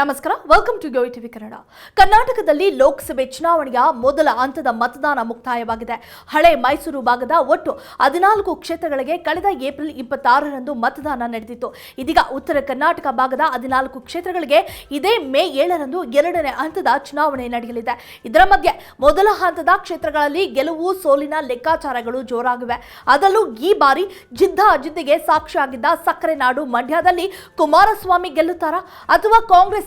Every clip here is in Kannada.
ನಮಸ್ಕಾರ welcome to Go TV Kannada ಕರ್ನಾಟಕದಲ್ಲಿ ಲೋಕಸಭೆ ಚುನಾವಣೆಯ ಮೊದಲ ಹಂತದ ಮತದಾನ ಮುಕ್ತಾಯವಾಗಿದೆ. ಹಳೆ ಮೈಸೂರು ಭಾಗದ ಒಟ್ಟು ಹದಿನಾಲ್ಕು ಕ್ಷೇತ್ರಗಳಿಗೆ ಕಳೆದ ಏಪ್ರಿಲ್ ಇಪ್ಪತ್ತಾರರಂದು ಮತದಾನ ನಡೆದಿತ್ತು. ಇದೀಗ ಉತ್ತರ ಕರ್ನಾಟಕ ಭಾಗದ ಹದಿನಾಲ್ಕು ಕ್ಷೇತ್ರಗಳಿಗೆ ಇದೇ ಮೇ ಏಳರಂದು ಎರಡನೇ ಹಂತದ ಚುನಾವಣೆ ನಡೆಯಲಿದೆ. ಇದರ ಮಧ್ಯೆ ಮೊದಲ ಹಂತದ ಕ್ಷೇತ್ರಗಳಲ್ಲಿ ಗೆಲುವು, ಸೋಲಿನ ಲೆಕ್ಕಾಚಾರಗಳು ಜೋರಾಗಿವೆ. ಅದರಲ್ಲೂ ಈ ಬಾರಿ ಜಿದ್ದಾಜಿದ್ದಿಗೆ ಸಾಕ್ಷಿಯಾಗಿದ್ದ ಸಕ್ಕರೆ ನಾಡು ಮಂಡ್ಯದಲ್ಲಿ ಕುಮಾರಸ್ವಾಮಿ ಗೆಲ್ಲುತ್ತಾರಾ ಅಥವಾ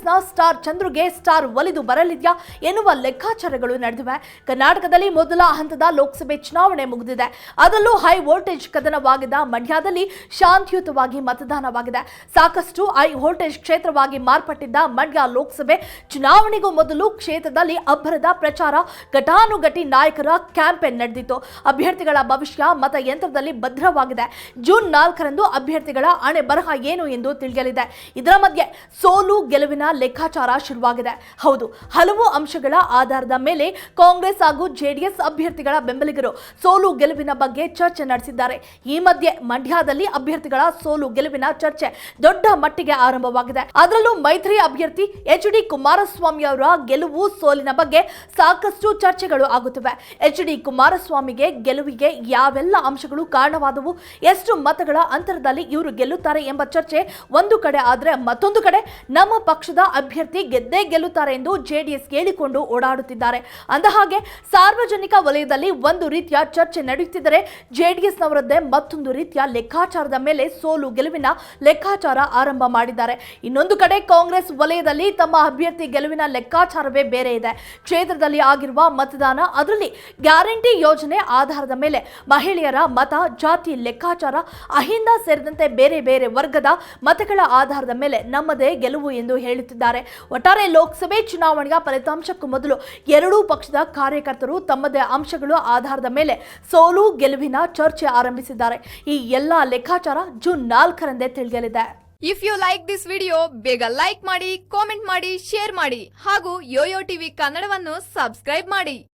ಕಾಂಗ್ರೆಸ್ನ ಸ್ಟಾರ್ ಚಂದ್ರುಗೆ ಸ್ಟಾರ್ ಒಲಿದು ಬರಲಿದೆಯಾ ಎನ್ನುವ ಲೆಕ್ಕಾಚಾರಗಳು ನಡೆದಿವೆ. ಕರ್ನಾಟಕದಲ್ಲಿ ಮೊದಲ ಹಂತದ ಲೋಕಸಭೆ ಚುನಾವಣೆ ಮುಗಿದಿದೆ. ಅದರಲ್ಲೂ ಹೈ ವೋಲ್ಟೇಜ್ ಕದನವಾಗಿದ್ದ ಮಂಡ್ಯದಲ್ಲಿ ಶಾಂತಿಯುತವಾಗಿ ಮತದಾನವಾಗಿದೆ. ಸಾಕಷ್ಟು ಹೈ ವೋಲ್ಟೇಜ್ ಕ್ಷೇತ್ರವಾಗಿ ಮಾರ್ಪಟ್ಟಿದ್ದ ಮಂಡ್ಯ ಲೋಕಸಭೆ ಚುನಾವಣೆಗೂ ಮೊದಲು ಕ್ಷೇತ್ರದಲ್ಲಿ ಅಬ್ಬರದ ಪ್ರಚಾರ, ಘಟಾನುಘಟಿ ನಾಯಕರ ಕ್ಯಾಂಪೇನ್ ನಡೆದಿತ್ತು. ಅಭ್ಯರ್ಥಿಗಳ ಭವಿಷ್ಯ ಮತಯಂತ್ರದಲ್ಲಿ ಭದ್ರವಾಗಿದೆ. ಜೂನ್ ನಾಲ್ಕರಂದು ಅಭ್ಯರ್ಥಿಗಳ ಅಣೆ ಬರಹ ಏನು ಎಂದು ತಿಳಿಯಲಿದೆ. ಇದರ ಮಧ್ಯೆ ಸೋಲು ಗೆಲುವಿನ ಲೆಕ್ಕಾಚಾರ ಶುರುವಾಗಿದೆ. ಹೌದು, ಹಲವು ಅಂಶಗಳ ಆಧಾರದ ಮೇಲೆ ಕಾಂಗ್ರೆಸ್ ಹಾಗೂ ಜೆಡಿಎಸ್ ಅಭ್ಯರ್ಥಿಗಳ ಬೆಂಬಲಿಗರು ಸೋಲು ಗೆಲುವಿನ ಬಗ್ಗೆ ಚರ್ಚೆ ನಡೆಸಿದ್ದಾರೆ. ಈ ಮಧ್ಯೆ ಮಂಡ್ಯದಲ್ಲಿ ಅಭ್ಯರ್ಥಿಗಳ ಸೋಲು ಗೆಲುವಿನ ಚರ್ಚೆ ದೊಡ್ಡ ಮಟ್ಟಿಗೆ ಆರಂಭವಾಗಿದೆ. ಅದರಲ್ಲೂ ಮೈತ್ರಿ ಅಭ್ಯರ್ಥಿ ಎಚ್ ಡಿ ಕುಮಾರಸ್ವಾಮಿ ಅವರ ಗೆಲುವು ಸೋಲಿನ ಬಗ್ಗೆ ಸಾಕಷ್ಟು ಚರ್ಚೆಗಳು ಆಗುತ್ತಿವೆ. ಎಚ್ ಡಿ ಕುಮಾರಸ್ವಾಮಿಗೆ ಗೆಲುವಿಗೆ ಯಾವೆಲ್ಲ ಅಂಶಗಳು ಕಾರಣವಾದವು, ಎಷ್ಟು ಮತಗಳ ಅಂತರದಲ್ಲಿ ಇವರು ಗೆಲ್ಲುತ್ತಾರೆ ಎಂಬ ಚರ್ಚೆ ಒಂದು ಕಡೆ ಆದರೆ ಮತ್ತೊಂದು ಕಡೆ ನಮ್ಮ ಪಕ್ಷದ ಅಭ್ಯರ್ಥಿ ಗೆದ್ದೇ ಗೆಲ್ಲುತ್ತಾರೆ ಎಂದು ಜೆಡಿಎಸ್ ಕೇಳಿಕೊಂಡು ಓಡಾಡುತ್ತಿದ್ದಾರೆ. ಅಂದಹಾಗೆ, ಸಾರ್ವಜನಿಕ ವಲಯದಲ್ಲಿ ಒಂದು ರೀತಿಯ ಚರ್ಚೆ ನಡೆಯುತ್ತಿದ್ದರೆ ಜೆಡಿಎಸ್ನವರದ್ದೇ ಮತ್ತೊಂದು ರೀತಿಯ ಲೆಕ್ಕಾಚಾರದ ಮೇಲೆ ಸೋಲು ಗೆಲುವಿನ ಲೆಕ್ಕಾಚಾರ ಆರಂಭ ಮಾಡಿದ್ದಾರೆ. ಇನ್ನೊಂದು ಕಡೆ ಕಾಂಗ್ರೆಸ್ ವಲಯದಲ್ಲಿ ತಮ್ಮ ಅಭ್ಯರ್ಥಿ ಗೆಲುವಿನ ಲೆಕ್ಕಾಚಾರವೇ ಬೇರೆ ಇದೆ. ಕ್ಷೇತ್ರದಲ್ಲಿ ಆಗಿರುವ ಮತದಾನ, ಅದರಲ್ಲಿ ಗ್ಯಾರಂಟಿ ಯೋಜನೆ ಆಧಾರದ ಮೇಲೆ ಮಹಿಳೆಯರ ಮತ, ಜಾತಿ ಲೆಕ್ಕಾಚಾರ, ಅಹಿಂದ ಸೇರಿದಂತೆ ಬೇರೆ ಬೇರೆ ವರ್ಗದ ಮತಗಳ ಆಧಾರದ ಮೇಲೆ ನಮ್ಮದೇ ಗೆಲುವು ಎಂದು ಹೇಳುತ್ತಿದ್ದಾರೆ ಒಟ್ಟಾರೆ ಲೋಕಸಭೆ ಚುನಾವಣೆಯ ಫಲಿತಾಂಶಕ್ಕೂ ಮೊದಲು ಎರಡೂ ಪಕ್ಷದ ಕಾರ್ಯಕರ್ತರು ತಮ್ಮದೇ ಅಂಶಗಳು ಆಧಾರದ ಮೇಲೆ ಸೋಲು ಗೆಲುವಿನ ಚರ್ಚೆ ಆರಂಭಿಸಿದ್ದಾರೆ. ಈ ಎಲ್ಲ ಲೆಕ್ಕಾಚಾರ ಜೂನ್ ನಾಲ್ಕರಂದೇ ತಿಳಿಯಲಿದೆ. If you like this video ಬೇಗ ಲೈಕ್ ಮಾಡಿ ಕಾಮೆಂಟ್ ಮಾಡಿ ಶೇರ್ ಮಾಡಿ ಹಾಗೂ ಯೋಯೋ ಟಿವಿ ಕನ್ನಡವನ್ನು ಸಬ್ಸ್ಕ್ರೈಬ್ ಮಾಡಿ.